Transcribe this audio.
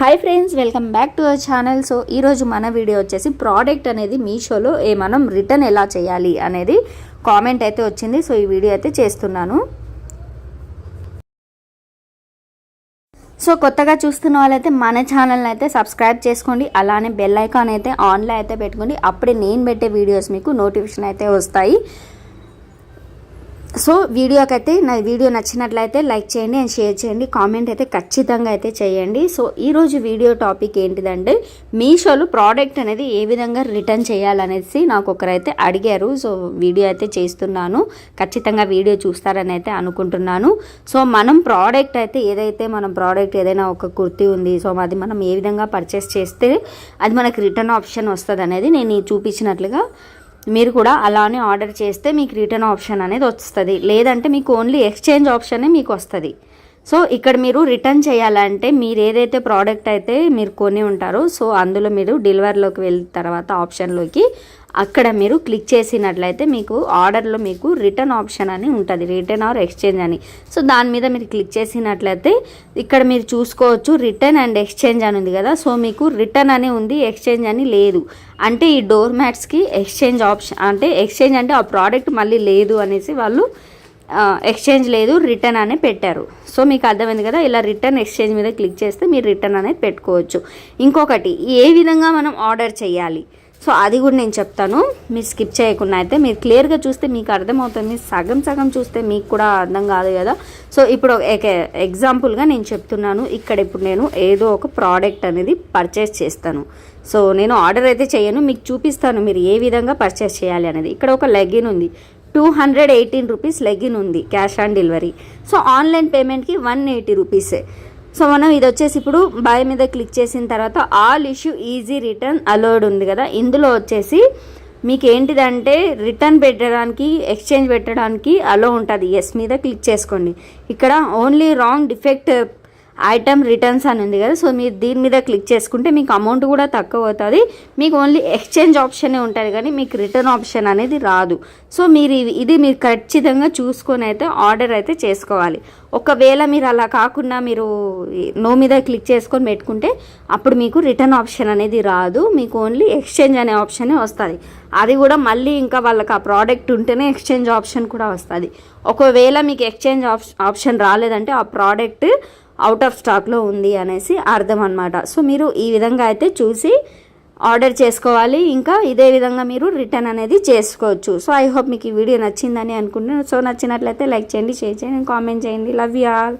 Hi friends welcome back to our channel so ఈరోజు మన video వచ్చేసి ప్రోడక్ట్ అనేది మీషోలో ఏ మనం రిటర్న్ ఎలా చేయాలి అనేది కామెంట్ అయితే వచ్చింది. సో ఈ వీడియో అయితే చేస్తున్నాను. సో కొత్తగా చూస్తున్న వాళ్ళైతే మన ఛానల్ని అయితే సబ్స్క్రైబ్ చేసుకోండి. అలానే బెల్ ఐకాన్ అయితే ఆన్లో అయితే పెట్టుకోండి. అప్పుడే నేను పెట్టే వీడియోస్ మీకు నోటిఫికేషన్ అయితే వస్తాయి. సో వీడియోకైతే నా వీడియో నచ్చినట్లయితే లైక్ చేయండి అండ్ షేర్ చేయండి. కామెంట్ అయితే ఖచ్చితంగా అయితే చేయండి. సో ఈరోజు వీడియో టాపిక్ ఏంటిదంటే మీషోలో ప్రోడక్ట్ అనేది ఏ విధంగా రిటర్న్ చేయాలనేసి నాకు ఒకరైతే అడిగారు. సో వీడియో అయితే చేస్తున్నాను. ఖచ్చితంగా వీడియో చూస్తారని అయితే అనుకుంటున్నాను. సో మనం ప్రోడక్ట్ అయితే ఏదైతే మనం ప్రోడక్ట్ ఏదైనా ఒక కుర్తీ ఉంది సో అది మనం ఏ విధంగా పర్చేస్ చేస్తే అది మనకి రిటర్న్ ఆప్షన్ వస్తుంది అనేది నేను చూపించినట్లుగా మీరు కూడా అలానే ఆర్డర్ చేస్తే మీకు రిటర్న్ ఆప్షన్ అనేది వస్తుంది. లేదంటే మీకు ఓన్లీ ఎక్స్చేంజ్ ఆప్షనే మీకు వస్తుంది. సో ఇక్కడ మీరు రిటర్న్ చేయాలంటే మీరు ఏదైతే ప్రోడక్ట్ అయితే మీరు కొని ఉంటారో సో అందులో మీరు డెలివరీలోకి వెళ్ళిన తర్వాత ఆప్షన్లోకి అక్కడ మీరు క్లిక్ చేసినట్లయితే మీకు ఆర్డర్లో మీకు రిటర్న్ ఆప్షన్ అని ఉంటుంది రిటర్న్ ఆర్ ఎక్స్చేంజ్ అని. సో దాని మీద మీరు క్లిక్ చేసినట్లయితే ఇక్కడ మీరు చూసుకోవచ్చు రిటర్న్ అండ్ ఎక్స్చేంజ్ అని ఉంది కదా సో మీకు రిటర్న్ అని ఉంది ఎక్స్చేంజ్ అని లేదు. అంటే ఈ డోర్ మ్యాట్స్కి ఎక్స్చేంజ్ ఆప్షన్ అంటే ఎక్స్చేంజ్ అంటే ఆ ప్రోడక్ట్ మళ్ళీ లేదు అనేసి వాళ్ళు ఎక్స్చేంజ్ లేదు రిటర్న్ అనే పెట్టారు. సో మీకు అర్థమైంది కదా ఇలా రిటర్న్ ఎక్స్చేంజ్ మీద క్లిక్ చేస్తే మీరు రిటర్న్ అనేది పెట్టుకోవచ్చు. ఇంకొకటి ఏ విధంగా మనం ఆర్డర్ చేయాలి? సో అది కూడా నేను చెప్తాను. మీరు స్కిప్ చేయకుండా అయితే మీరు క్లియర్గా చూస్తే మీకు అర్థమవుతుంది. సగం సగం చూస్తే మీకు కూడా అర్థం కాదు కదా. సో ఇప్పుడు ఎగ్జాంపుల్గా నేను చెప్తున్నాను. ఇక్కడ ఇప్పుడు నేను ఏదో ఒక ప్రోడక్ట్ అనేది పర్చేస్ చేస్తాను. సో నేను ఆర్డర్ అయితే చేయను. మీకు చూపిస్తాను మీరు ఏ విధంగా పర్చేస్ చేయాలి అనేది. ఇక్కడ ఒక లెగిన్ ఉంది. Two hundred eighteen rupees legging ఉంది cash on delivery. So online పేమెంట్కి one eighty రూపీసే. సో మనం ఇది వచ్చేసి ఇప్పుడు బాయ్ మీద క్లిక్ చేసిన తర్వాత all issue easy return allowed ఉంది కదా ఇందులో వచ్చేసి మీకు ఏంటిదంటే రిటర్న్ పెట్టడానికి ఎక్స్చేంజ్ పెట్టడానికి అలో ఉంటుంది. ఎస్ మీద క్లిక్ చేసుకోండి. ఇక్కడ only wrong defect item returns అని ఉంది కదా సో మీరు దీని మీద క్లిక్ చేసుకుంటే మీకు అమౌంట్ కూడా తక్కువ అవుతుంది. మీకు ఓన్లీ ఎక్స్చేంజ్ ఆప్షనే ఉంటుంది కానీ మీకు రిటర్న్ ఆప్షన్ అనేది రాదు. సో మీరు ఇది మీరు ఖచ్చితంగా చూసుకొని అయితే ఆర్డర్ అయితే చేసుకోవాలి. ఒకవేళ మీరు అలా కాకుండా మీరు నో మీద క్లిక్ చేసుకొని పెట్టుకుంటే అప్పుడు మీకు రిటర్న్ ఆప్షన్ అనేది రాదు. మీకు ఓన్లీ ఎక్స్చేంజ్ అనే ఆప్షనే వస్తుంది. అది కూడా మళ్ళీ ఇంకా వాళ్ళకి ఆ ప్రోడక్ట్ ఉంటేనే ఎక్స్చేంజ్ ఆప్షన్ కూడా వస్తుంది. ఒకవేళ మీకు ఎక్స్చేంజ్ ఆప్షన్ రాలేదంటే ఆ ప్రోడక్ట్ అవుట్ ఆఫ్ స్టాక్లో ఉంది అనేసి అర్థం అనమాట సో మీరు ఈ విధంగా అయితే చూసి ఆర్డర్ చేసుకోవాలి. ఇంకా ఇదే విధంగా మీరు రిటర్న్ అనేది చేసుకోవచ్చు. సో ఐ హోప్ మీకు ఈ వీడియో నచ్చిందని అనుకుంటున్నాను. సో నచ్చినట్లయితే లైక్ చేయండి షేర్ చేయండి కామెంట్ చేయండి. Love you all